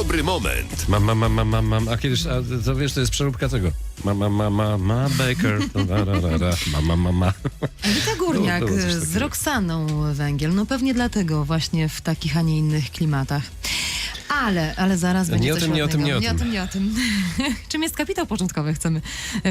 dobry moment. Mam, mam, mam, mam, mam. A kiedyś, a to wiesz, to jest przeróbka tego. Ma, ma, ma, ma, ma, Baker. Ra, ra, ra, ra. Ma, ma, ma, ma. Anita Górniak Było- było coś z takiego. Roxaną Węgiel. No pewnie dlatego właśnie w takich, a nie innych klimatach. Ale, ale zaraz będzie Nie o tym, nie o tym, nie o tym. nie o tym. Czym jest kapitał początkowy? Chcemy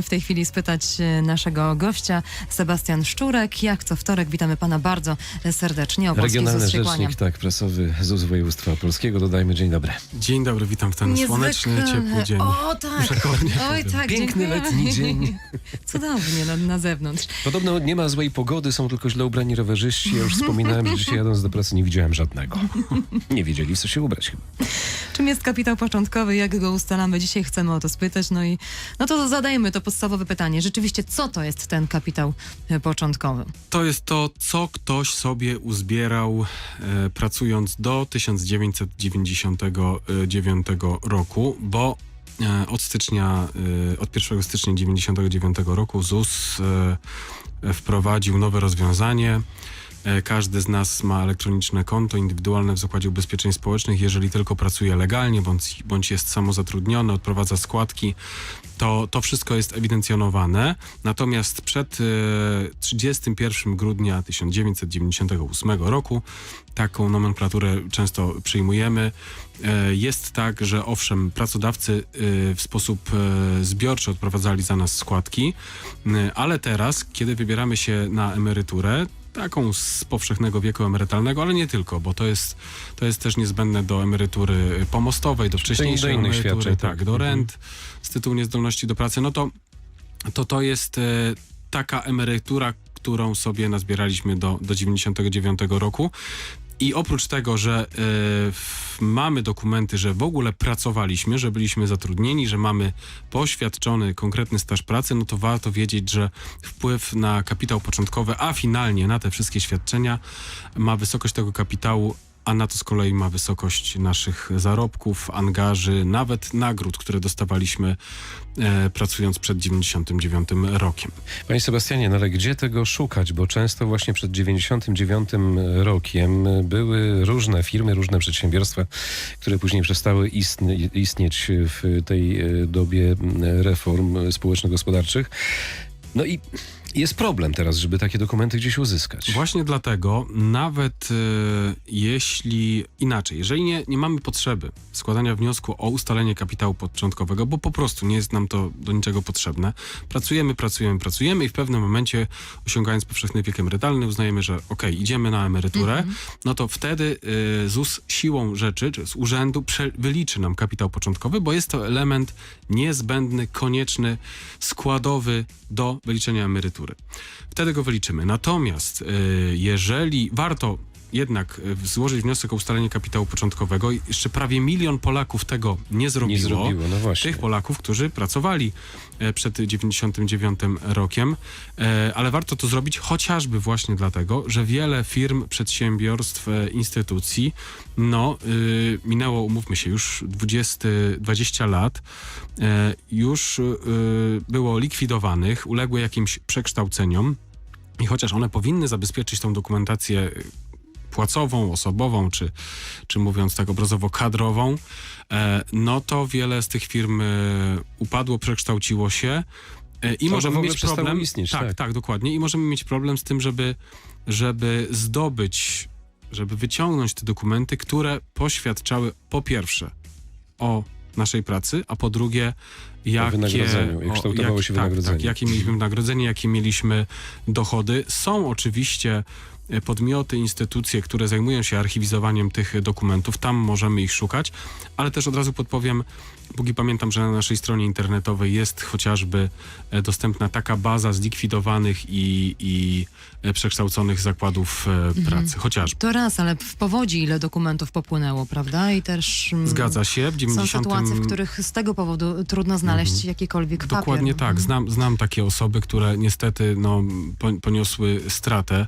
w tej chwili spytać e, naszego gościa, Sebastian Szczurek. Jak co wtorek witamy pana bardzo serdecznie. Opolski Regionalny ZUS rzecznik, tak, prasowy ZUS województwa polskiego. Dodajmy dzień dobry. Dzień dobry, witam w ten słoneczny, Niezwykle. ciepły dzień. O tak, oj tak, Piękny dziękujemy. letni dzień. Cudownie na, na zewnątrz. Podobno nie ma złej pogody, są tylko źle ubrani rowerzyści. Ja już wspominałem, że dzisiaj jadąc do pracy nie widziałem żadnego. Nie wiedzieli, co się ubrać chyba. Czym jest kapitał początkowy, jak go ustalamy? Dzisiaj chcemy o to spytać, no i no to zadajmy to podstawowe pytanie. Rzeczywiście, co to jest ten kapitał e, początkowy? To jest to, co ktoś sobie uzbierał e, pracując do 1999 roku, bo e, od stycznia, e, od 1 stycznia 1999 roku ZUS e, wprowadził nowe rozwiązanie. E, Każdy z nas ma elektroniczne konto indywidualne w Zakładzie Ubezpieczeń Społecznych, jeżeli tylko pracuje legalnie bądź, bądź jest samozatrudniony, odprowadza składki, to, to wszystko jest ewidencjonowane. Natomiast przed e, 31 grudnia 1998 roku taką nomenklaturę często przyjmujemy. E, Jest tak, że owszem, pracodawcy e, w sposób e, zbiorczy odprowadzali za nas składki, ale teraz, kiedy wybieramy się na emeryturę, taką z powszechnego wieku emerytalnego, ale nie tylko, bo to jest, to jest też niezbędne do emerytury pomostowej, do wcześniejszej do emerytury, świadczeń, tak, tak. do Mhm. rent z tytułu niezdolności do pracy, no to to, to jest e, taka emerytura, którą sobie nazbieraliśmy do, do 99 roku. I oprócz tego, że w, mamy dokumenty, że w ogóle pracowaliśmy, że byliśmy zatrudnieni, że mamy poświadczony konkretny staż pracy, no to warto wiedzieć, że wpływ na kapitał początkowy, a finalnie na te wszystkie świadczenia ma wysokość tego kapitału, a na to z kolei ma wysokość naszych zarobków, angaży, nawet nagród, które dostawaliśmy e, pracując przed 99 rokiem. Panie Sebastianie, no ale gdzie tego szukać? Bo często właśnie przed 99 rokiem były różne firmy, różne przedsiębiorstwa, które później przestały istnie, istnieć w tej e, dobie reform społeczno-gospodarczych. No i jest problem teraz, żeby takie dokumenty gdzieś uzyskać. Właśnie dlatego, nawet e, jeśli inaczej, jeżeli nie, nie mamy potrzeby składania wniosku o ustalenie kapitału początkowego, bo po prostu nie jest nam to do niczego potrzebne, pracujemy, pracujemy, pracujemy i w pewnym momencie, osiągając powszechny wiek emerytalny, uznajemy, że okej, idziemy na emeryturę, no to wtedy e, ZUS siłą rzeczy, czy z urzędu prze, wyliczy nam kapitał początkowy, bo jest to element niezbędny, konieczny, składowy do wyliczenia emerytury. Wtedy go wyliczymy. Natomiast y, jeżeli warto jednak y, złożyć wniosek o ustalenie kapitału początkowego, jeszcze prawie milion Polaków tego nie zrobiło. Nie zrobiło, no właśnie. Tych Polaków, którzy pracowali e, przed 99 rokiem, e, ale warto to zrobić chociażby właśnie dlatego, że wiele firm, przedsiębiorstw, e, instytucji, no, y, minęło, umówmy się, już 20, 20 lat, e, już y, było likwidowanych, uległy jakimś przekształceniom i chociaż one powinny zabezpieczyć tą dokumentację płacową, osobową, czy, czy mówiąc tak obrazowo kadrową, e, no to wiele z tych firm e, upadło, przekształciło się e, i Albo możemy mieć problem. istnieć, tak, tak. tak, dokładnie. I możemy mieć problem z tym, żeby, żeby zdobyć, żeby wyciągnąć te dokumenty, które poświadczały po pierwsze o naszej pracy, a po drugie jakie, wynagrodzeniu, jak o- kształtowało się tak, wynagrodzenie. Tak, jakie mieliśmy wynagrodzenie, jakie mieliśmy dochody. Są oczywiście podmioty, instytucje, które zajmują się archiwizowaniem tych dokumentów. Tam możemy ich szukać, ale też od razu podpowiem, póki pamiętam, że na naszej stronie internetowej jest chociażby e, dostępna taka baza zlikwidowanych i, i e, przekształconych zakładów e, pracy. Chociażby. To raz, ale w powodzi ile dokumentów popłynęło, prawda? I też mm, Zgadza się. W są 90... sytuacje, w których z tego powodu trudno znaleźć jakikolwiek papier. Dokładnie tak. Mhm. Znam, znam takie osoby, które niestety no, po- poniosły stratę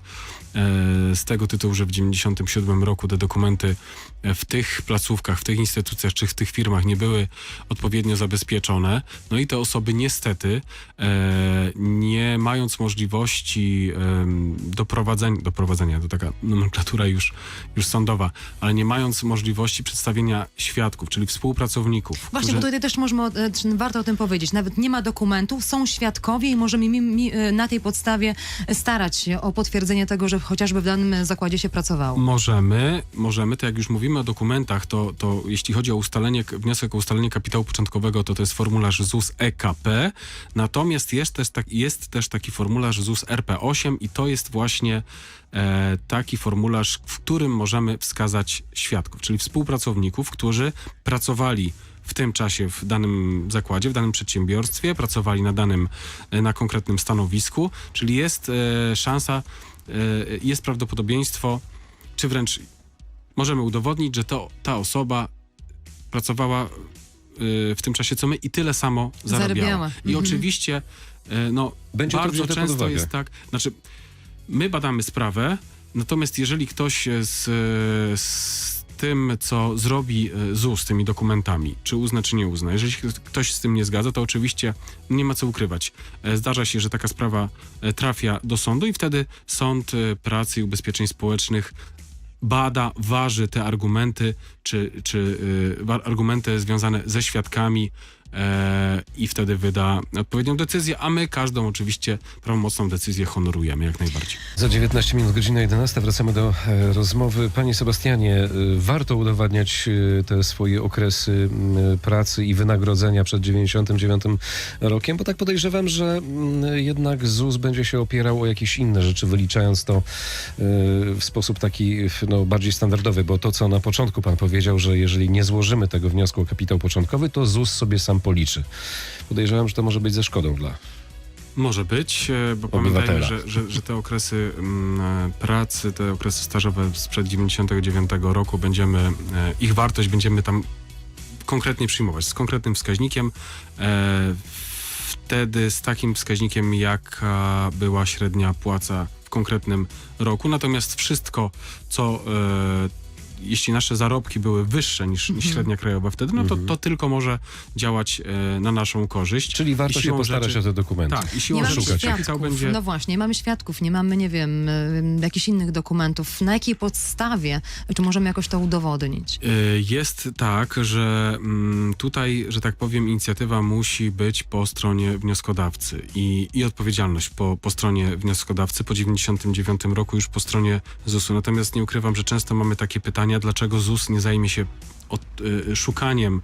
z tego tytułu, że w 97 roku te dokumenty w tych placówkach, w tych instytucjach czy w tych firmach nie były odpowiednio zabezpieczone. No i te osoby niestety, e, nie mając możliwości doprowadzenia, doprowadzenia, to taka nomenklatura już, już sądowa, ale nie mając możliwości przedstawienia świadków, czyli współpracowników, Właśnie, którzy- bo tutaj też możemy, e, warto o tym powiedzieć. Nawet nie ma dokumentów, są świadkowie i możemy mi, mi, e, na tej podstawie starać się o potwierdzenie tego, że chociażby w danym zakładzie się pracowało. Możemy, możemy, to jak już mówimy o dokumentach, to, to jeśli chodzi o ustalenie, wniosek o ustalenie kapitału początkowego, to to jest formularz ZUS EKP, natomiast jest też, tak, jest też taki formularz ZUS RP8 i to jest właśnie e, taki formularz, w którym możemy wskazać świadków, czyli współpracowników, którzy pracowali w tym czasie w danym zakładzie, w danym przedsiębiorstwie, pracowali na danym, e, na konkretnym stanowisku, czyli jest e, szansa, e, jest prawdopodobieństwo, czy wręcz możemy udowodnić, że to ta osoba pracowała e, w tym czasie co my i tyle samo zarabiała. Zarabiała. I Mhm. oczywiście e, no, Będzie bardzo często jest tak, znaczy my badamy sprawę, natomiast jeżeli ktoś z, z tym, co zrobi ZUS z tymi dokumentami, czy uzna, czy nie uzna, jeżeli się ktoś z tym nie zgadza, to oczywiście nie ma co ukrywać. E, Zdarza się, że taka sprawa e, trafia do sądu i wtedy Sąd e, Pracy i Ubezpieczeń Społecznych bada, waży te argumenty, czy, czy y, argumenty związane ze świadkami i wtedy wyda odpowiednią decyzję, a my każdą oczywiście prawomocną decyzję honorujemy jak najbardziej. Za 19 minut, godzina 11, wracamy do e, rozmowy. Panie Sebastianie, e, warto udowadniać e, te swoje okresy pracy i wynagrodzenia przed 99 rokiem, bo tak podejrzewam, że jednak ZUS będzie się opierał o jakieś inne rzeczy, wyliczając to e, w sposób taki no, bardziej standardowy, bo to, co na początku pan powiedział, że jeżeli nie złożymy tego wniosku o kapitał początkowy, to ZUS sobie sam policzy. Podejrzewam, że to może być ze szkodą dla Może być, e, bo Obywatela. pamiętajmy, że, że, że te okresy mm, e, pracy, te okresy stażowe sprzed 99 roku będziemy, e, ich wartość będziemy tam konkretnie przyjmować, z konkretnym wskaźnikiem. Wtedy z takim wskaźnikiem, jaka była średnia płaca w konkretnym roku. Natomiast wszystko, co jeśli nasze zarobki były wyższe niż, niż Mhm. średnia krajowa wtedy, no to, to tylko może działać e, na naszą korzyść. Czyli warto I się siłą postarać rzeczy- o te dokumenty. tak, i Nie siłą mamy rzeczy szukać. kapitał świadków. będzie... No właśnie, nie mamy świadków, nie mamy, nie wiem, y, jakichś innych dokumentów. Na jakiej podstawie? Czy możemy jakoś to udowodnić? Y, Jest tak, że mm, tutaj, że tak powiem, inicjatywa musi być po stronie wnioskodawcy i, i odpowiedzialność po, po stronie wnioskodawcy po 99 roku już po stronie ZUS-u. Natomiast nie ukrywam, że często mamy takie pytania, dlaczego ZUS nie zajmie się od, y, szukaniem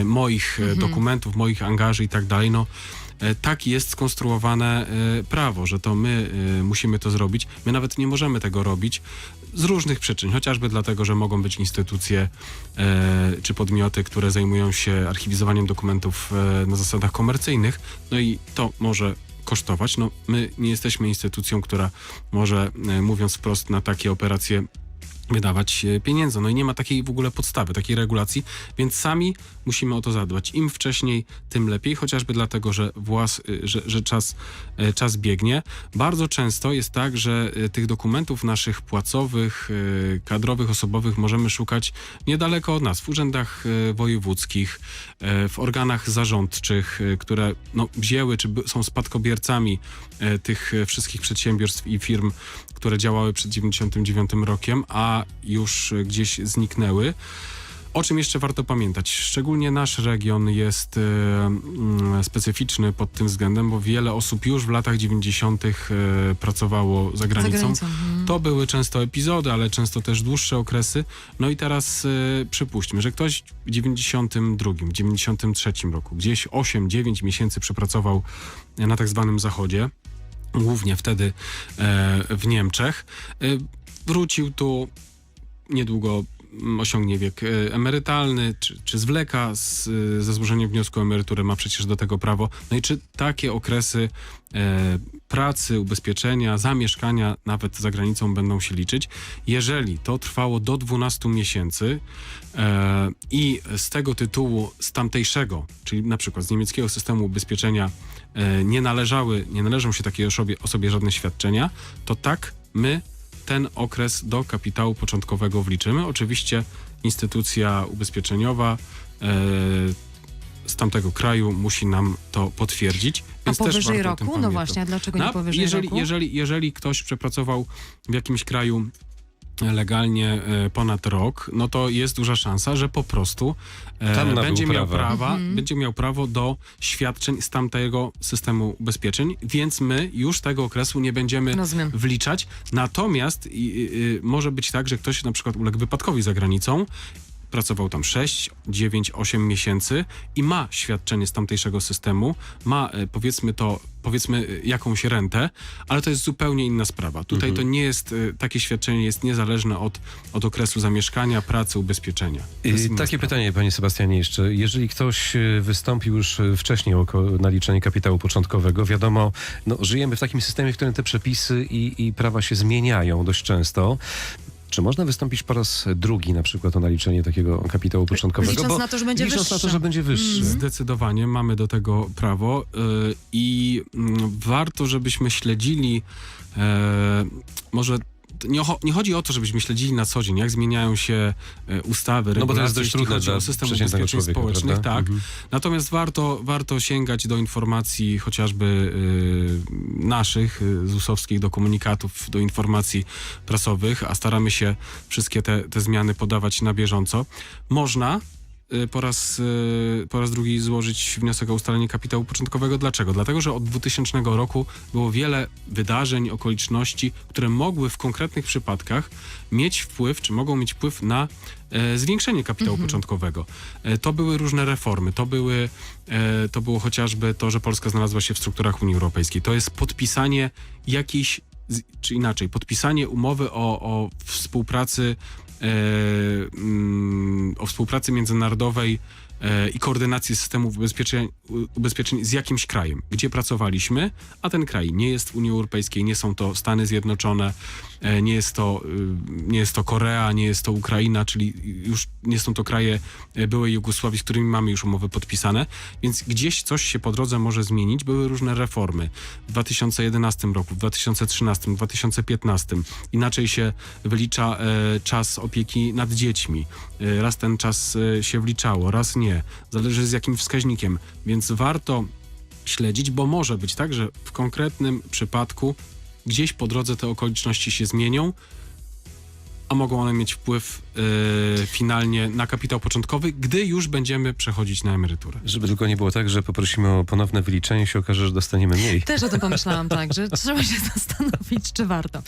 y, moich Mhm. y, dokumentów, moich angaży i tak dalej. No, e, tak jest skonstruowane e, prawo, że to my musimy to zrobić. My nawet nie możemy tego robić z różnych przyczyn, chociażby dlatego, że mogą być instytucje czy podmioty, które zajmują się archiwizowaniem dokumentów na zasadach komercyjnych, no i to może kosztować. No, my nie jesteśmy instytucją, która może, mówiąc wprost, na takie operacje wydawać e, pieniędzy. No i nie ma takiej w ogóle podstawy, takiej regulacji, więc sami musimy o to zadbać. Im wcześniej, tym lepiej, chociażby dlatego, że, włas, y, że, że czas, e, czas biegnie. Bardzo często jest tak, że e, tych dokumentów naszych płacowych, e, kadrowych, osobowych możemy szukać niedaleko od nas, w urzędach e, wojewódzkich, e, w organach zarządczych, e, które no, wzięły czy są spadkobiercami e, tych e, wszystkich przedsiębiorstw i firm, które działały przed 99 rokiem, a już e, gdzieś zniknęły. O czym jeszcze warto pamiętać? Szczególnie nasz region jest e, mm, specyficzny pod tym względem, bo wiele osób już w latach 90. E, pracowało za granicą. Za granicą. mhm. To były często epizody, ale często też dłuższe okresy. No i teraz e, przypuśćmy, że ktoś w 92, 93 roku, gdzieś 8-9 miesięcy przepracował na tak zwanym zachodzie, głównie wtedy w Niemczech, wrócił tu niedługo osiągnie wiek e, emerytalny, czy, czy zwleka z, ze złożeniem wniosku o emeryturę, ma przecież do tego prawo. No i czy takie okresy e, pracy, ubezpieczenia, zamieszkania nawet za granicą będą się liczyć? Jeżeli to trwało do 12 miesięcy e, i z tego tytułu, z tamtejszego, czyli na przykład z niemieckiego systemu ubezpieczenia e, nie należały, nie należą się takiej osobie, osobie żadne świadczenia, to tak, my ten okres do kapitału początkowego wliczymy. Oczywiście instytucja ubezpieczeniowa e, z tamtego kraju musi nam to potwierdzić. A Więc też powyżej roku? No właśnie, a dlaczego nie Na- powyżej jeżeli, roku? jeżeli, jeżeli ktoś przepracował w jakimś kraju legalnie e, ponad rok, no to jest duża szansa, że po prostu e, będzie miał prawa. prawa, Mhm. będzie miał prawo do świadczeń z tamtego systemu ubezpieczeń, więc my już tego okresu nie będziemy Rozumiem. wliczać. Natomiast i, i, y, może być tak, że ktoś na przykład uległ wypadkowi za granicą, pracował tam 6, 9, 8 miesięcy i ma świadczenie z tamtejszego systemu, ma e, powiedzmy to, powiedzmy e, jakąś rentę, ale to jest zupełnie inna sprawa. Tutaj Mhm. to nie jest, e, takie świadczenie jest niezależne od, od okresu zamieszkania, pracy, ubezpieczenia. Takie sprawa. pytanie, panie Sebastianie, jeszcze. Jeżeli ktoś wystąpił już wcześniej o naliczenie kapitału początkowego, wiadomo, no, żyjemy w takim systemie, w którym te przepisy i, i prawa się zmieniają dość często. Czy można wystąpić po raz drugi na przykład o naliczenie takiego kapitału początkowego? Licząc na to, że będzie licząc na to, wyższy. że będzie wyższy. Zdecydowanie mamy do tego prawo y, i mm, warto, żebyśmy śledzili e, może nie, nie chodzi o to, żebyśmy śledzili na co dzień, jak zmieniają się e, ustawy, No bo to jest regulacje, dość jeśli trudne chodzi dla o system ubezpieczeń społecznych, prawda? tak. Mhm. Natomiast warto, warto sięgać do informacji chociażby y, naszych, y, ZUS-owskich, do komunikatów, do informacji prasowych, a staramy się wszystkie te, te zmiany podawać na bieżąco. Można po raz, y, po raz drugi złożyć wniosek o ustalenie kapitału początkowego. Dlaczego? Dlatego, że od 2000 roku było wiele wydarzeń, okoliczności, które mogły w konkretnych przypadkach mieć wpływ, czy mogą mieć wpływ na e, zwiększenie kapitału początkowego. E, to były różne reformy, to, były, e, to było chociażby to, że Polska znalazła się w strukturach Unii Europejskiej. To jest podpisanie jakiejś, czy inaczej, podpisanie umowy o, o współpracy o współpracy międzynarodowej e, i koordynacji systemów ubezpieczeń, ubezpieczeń z jakimś krajem, gdzie pracowaliśmy, a ten kraj nie jest w Unii Europejskiej, nie są to Stany Zjednoczone, e, nie jest to, y, nie jest to Korea, nie jest to Ukraina, czyli już nie są to kraje e, byłej Jugosławii, z którymi mamy już umowy podpisane, więc gdzieś coś się po drodze może zmienić. Były różne reformy w 2011 roku, w 2013, w 2015. Inaczej się wylicza e, czas opieki nad dziećmi. E, raz ten czas e, się wliczało, raz nie. Zależy z jakim wskaźnikiem. Więc warto śledzić, bo może być tak, że w konkretnym przypadku gdzieś po drodze te okoliczności się zmienią, a mogą one mieć wpływ finalnie na kapitał początkowy, gdy już będziemy przechodzić na emeryturę. Żeby tylko nie było tak, że poprosimy o ponowne wyliczenie się okaże, że dostaniemy mniej. Też o tym pomyślałam, tak, że trzeba się zastanowić, czy warto.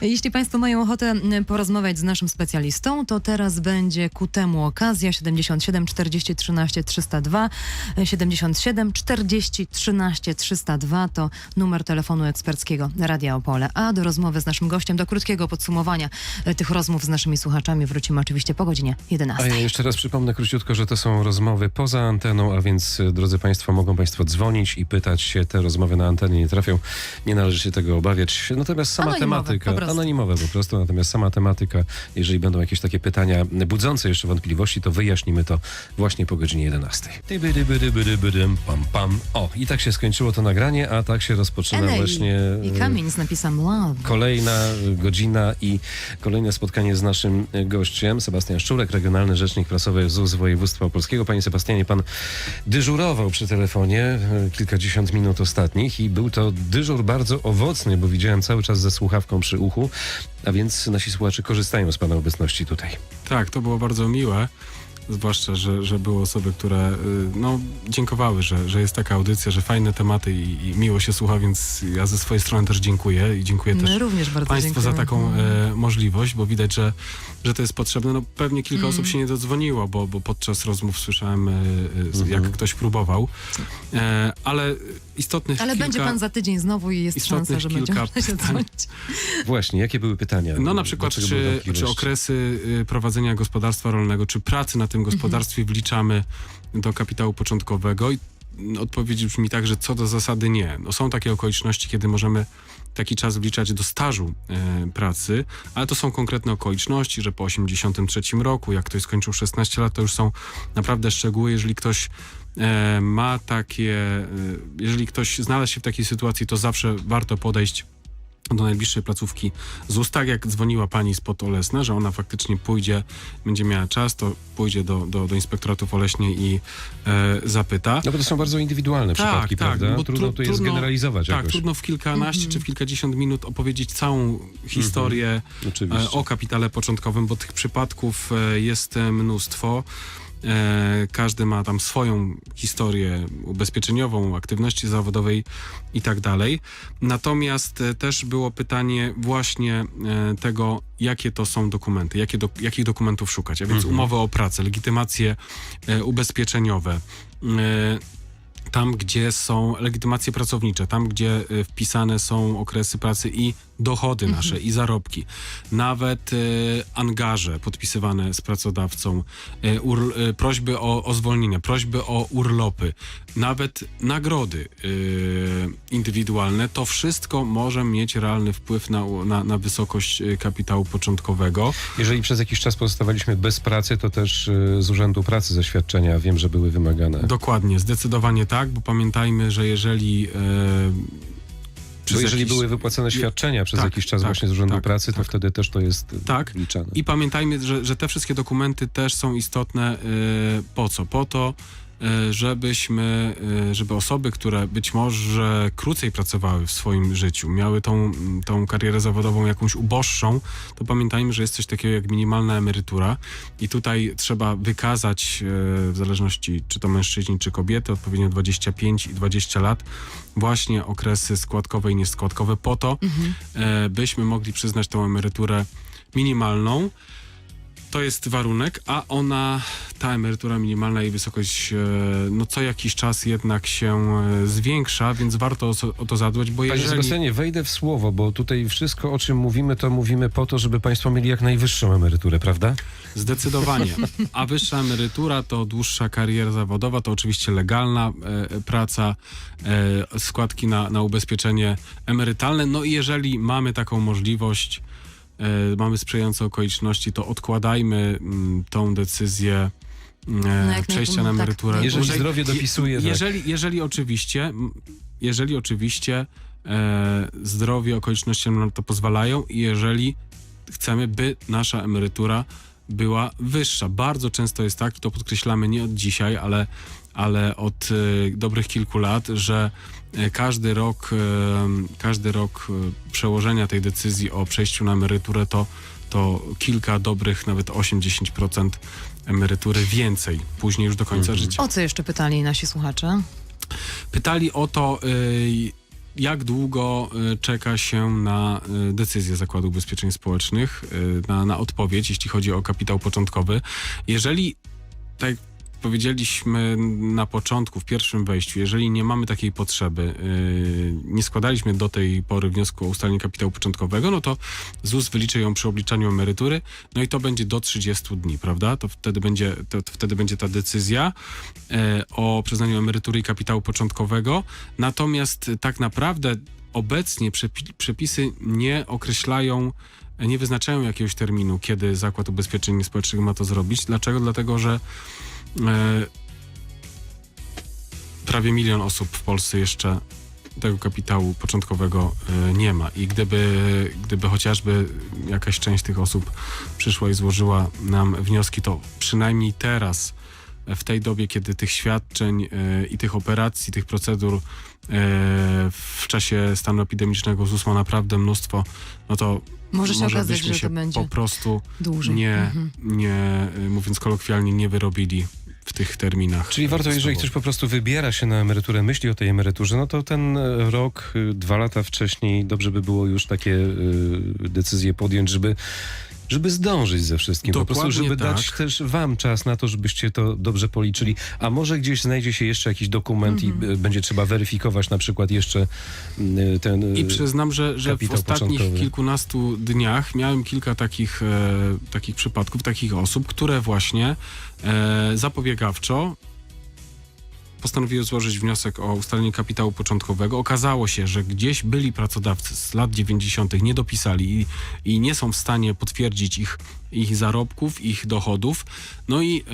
Jeśli Państwo mają ochotę m, porozmawiać z naszym specjalistą, to teraz będzie ku temu okazja 77 40 13 302. 77 40 13 302 to numer telefonu eksperckiego Radia Opole. A do rozmowy z naszym gościem, do krótkiego podsumowania e, tych rozmów z naszymi słuchaczami wrócimy oczywiście po godzinie 11. A ja jeszcze raz przypomnę króciutko, że to są rozmowy poza anteną, a więc y, drodzy Państwo, mogą Państwo dzwonić i pytać się, te rozmowy na antenie nie trafią, nie należy się tego obawiać. Natomiast sama Anonimowe, tematyka, po prostu. anonimowe po prostu, natomiast sama tematyka, jeżeli będą jakieś takie pytania budzące jeszcze wątpliwości, to wyjaśnimy to właśnie po godzinie 11. Dyby, dyby, dyby, dyby, dym, Pam, pam. O, i tak się skończyło to nagranie, a tak się rozpoczyna Enei właśnie... i y, kamień z napisem Love. Kolejna godzina i kolejne spotkanie z naszym gościem, Sebastian Szczurek, regionalny rzecznik prasowy ZUS Województwa Opolskiego. Panie Sebastianie, pan dyżurował przy telefonie e, kilkadziesiąt minut ostatnich i był to dyżur bardzo owocny, bo widziałem cały czas ze słuchawką przy uchu, a więc nasi słuchacze korzystają z pana obecności tutaj. Tak, to było bardzo miłe. Zwłaszcza, że, że były osoby, które y, no, dziękowały, że, że jest taka audycja, że fajne tematy i, i miło się słucha, więc ja ze swojej strony też dziękuję i dziękuję też My również bardzo Państwu za dziękujemy. taką e, możliwość, bo widać, że, że to jest potrzebne. No, pewnie kilka Mm. osób się nie dodzwoniło, bo, bo podczas rozmów słyszałem, e, e, Mhm. jak ktoś próbował. E, ale istotnych Ale kilka... będzie pan za tydzień znowu i jest szansa, że będzie można się dzwonić. Właśnie, jakie były pytania? No na przykład, czy, czy okresy y, prowadzenia gospodarstwa rolnego, czy pracy na tym Mhm. gospodarstwie wliczamy do kapitału początkowego? I odpowiedź brzmi tak, że co do zasady nie. No, są takie okoliczności, kiedy możemy taki czas wliczać do stażu e, pracy, ale to są konkretne okoliczności, że po 83 roku, jak ktoś skończył 16 lat, to już są naprawdę szczegóły. Jeżeli ktoś e, ma takie, e, jeżeli ktoś znalazł się w takiej sytuacji, to zawsze warto podejść do najbliższej placówki ZUS, tak jak dzwoniła pani spod Olesna, że ona faktycznie pójdzie, będzie miała czas, to pójdzie do, do, do inspektoratów Oleśnie i e, zapyta. No bo to są bardzo indywidualne Tak, przypadki, tak, prawda? bo Trudno tru- to jest trudno- generalizować Tak, jakoś. trudno w kilkanaście Mhm. czy w kilkadziesiąt minut opowiedzieć całą historię Oczywiście. e, o kapitale początkowym, bo tych przypadków e, jest e, mnóstwo. E, Każdy ma tam swoją historię ubezpieczeniową, aktywności zawodowej i tak dalej. Natomiast e, też było pytanie właśnie e, tego, jakie to są dokumenty, jakie do, jakich dokumentów szukać. A więc Mhm. umowy o pracę, legitymacje ubezpieczeniowe, tam, gdzie są legitymacje pracownicze, tam, gdzie wpisane są okresy pracy i dochody nasze, i zarobki, nawet y, angaże podpisywane z pracodawcą, y, ur, y, prośby o, o zwolnienie, prośby o urlopy, nawet nagrody y, indywidualne, to wszystko może mieć realny wpływ na, na, na wysokość kapitału początkowego. Jeżeli przez jakiś czas pozostawaliśmy bez pracy, to też z Urzędu Pracy zaświadczenia wiem, że były wymagane. Dokładnie, zdecydowanie tak, bo pamiętajmy, że jeżeli... przez jeżeli jakiś- były wypłacone świadczenia przez tak, jakiś czas tak, właśnie z Urzędu tak, Pracy, to tak. wtedy też to jest Tak. liczane. I pamiętajmy, że, że te wszystkie dokumenty też są istotne. y, po co? Po to, żebyśmy, y, żeby osoby, które być może krócej pracowały w swoim życiu, miały tą, tą karierę zawodową jakąś uboższą, to pamiętajmy, że jest coś takiego jak minimalna emerytura i tutaj trzeba wykazać, y, w zależności czy to mężczyźni, czy kobiety, odpowiednio 25 i 20 lat, właśnie okresy składkowe i nieskładkowe po to, e, byśmy mogli przyznać tą emeryturę minimalną. To jest warunek, a ona, ta emerytura minimalna, jej wysokość, e, no co jakiś czas jednak się e, zwiększa, więc warto o, to zadbać, bo Panie jeżeli... Sebastianie, wejdę w słowo, bo tutaj wszystko, o czym mówimy, to mówimy po to, żeby państwo mieli jak najwyższą emeryturę, prawda? Zdecydowanie. A wyższa emerytura to dłuższa kariera zawodowa, to oczywiście legalna e, praca, e, składki na, na ubezpieczenie emerytalne. No i jeżeli mamy taką możliwość, e, mamy sprzyjające okoliczności, to odkładajmy mm, tą decyzję e, jak przejścia na tak, emeryturę. Jeżeli dłużej. zdrowie dopisuje, tak. jeżeli, jeżeli oczywiście, jeżeli oczywiście e, zdrowie, okoliczności nam na to pozwalają i jeżeli chcemy, by nasza emerytura była wyższa. Bardzo często jest tak, i to podkreślamy nie od dzisiaj, ale, ale od e, dobrych kilku lat, że e, każdy rok, e, każdy rok przełożenia tej decyzji o przejściu na emeryturę to, to kilka dobrych, nawet 8-10% emerytury więcej, później już do końca Mhm. życia. O co jeszcze pytali nasi słuchacze? Pytali o to, jak długo czeka się na decyzję Zakładu Ubezpieczeń Społecznych, na, na odpowiedź, jeśli chodzi o kapitał początkowy. Jeżeli, tak jak powiedzieliśmy na początku, w pierwszym wejściu, jeżeli nie mamy takiej potrzeby, y, nie składaliśmy do tej pory wniosku o ustalenie kapitału początkowego, no to ZUS wyliczy ją przy obliczaniu emerytury, no i to będzie do 30 dni, prawda? To wtedy będzie, to, to wtedy będzie ta decyzja e, o przyznaniu emerytury i kapitału początkowego. Natomiast tak naprawdę obecnie przepi- przepisy nie określają, nie wyznaczają jakiegoś terminu, kiedy Zakład Ubezpieczeń Społecznych ma to zrobić. Dlaczego? Dlatego, że prawie milion osób w Polsce jeszcze tego kapitału początkowego e, nie ma. I gdyby, gdyby chociażby jakaś część tych osób przyszła i złożyła nam wnioski, to przynajmniej teraz, e, w tej dobie, kiedy tych świadczeń e, i tych operacji, tych procedur e, w czasie stanu epidemicznego ZUS ma naprawdę mnóstwo, no to Może się okazać, że się to będzie po prostu dłużej. nie, Mhm. nie, y, mówiąc kolokwialnie, nie wyrobili w tych terminach. Czyli warto, jeżeli ktoś po prostu wybiera się na emeryturę, myśli o tej emeryturze, no to ten e, rok, y, dwa lata wcześniej dobrze by było już takie y, decyzje podjąć, żeby, żeby zdążyć ze wszystkim. po prostu, Dokładnie żeby tak. dać też wam czas na to, żebyście to dobrze policzyli. A może gdzieś znajdzie się jeszcze jakiś dokument Mhm. i y, będzie trzeba weryfikować na przykład jeszcze y, ten... y, I przyznam, że, że w ostatnich początkowy. kilkunastu dniach miałem kilka takich, e, takich przypadków, takich osób, które właśnie e, zapobiegawczo postanowiły złożyć wniosek o ustalenie kapitału początkowego. Okazało się, że gdzieś byli pracodawcy z lat 90. nie dopisali i, i nie są w stanie potwierdzić ich, ich zarobków, ich dochodów. No i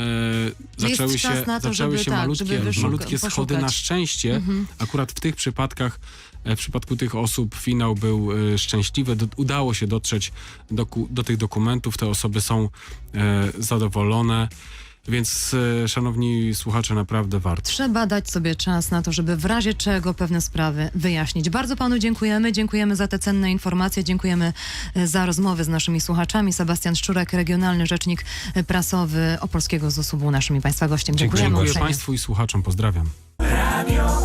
e, zaczęły się, to, zaczęły żeby się tak, malutkie, wyszuka- malutkie schody. Na szczęście Mhm. akurat w tych przypadkach E, W przypadku tych osób finał był e, szczęśliwy. Do, udało się dotrzeć do, do tych dokumentów. Te osoby są e, zadowolone. Więc, e, szanowni słuchacze, naprawdę warto. Trzeba dać sobie czas na to, żeby w razie czego pewne sprawy wyjaśnić. Bardzo panu dziękujemy. Dziękujemy za te cenne informacje. Dziękujemy e, za rozmowy z naszymi słuchaczami. Sebastian Szczurek, regionalny rzecznik e, prasowy Opolskiego ZUS-u był naszym i państwa gościem. Dziękujemy. Dziękuję uprzejmie. Państwu i słuchaczom. Pozdrawiam. Radio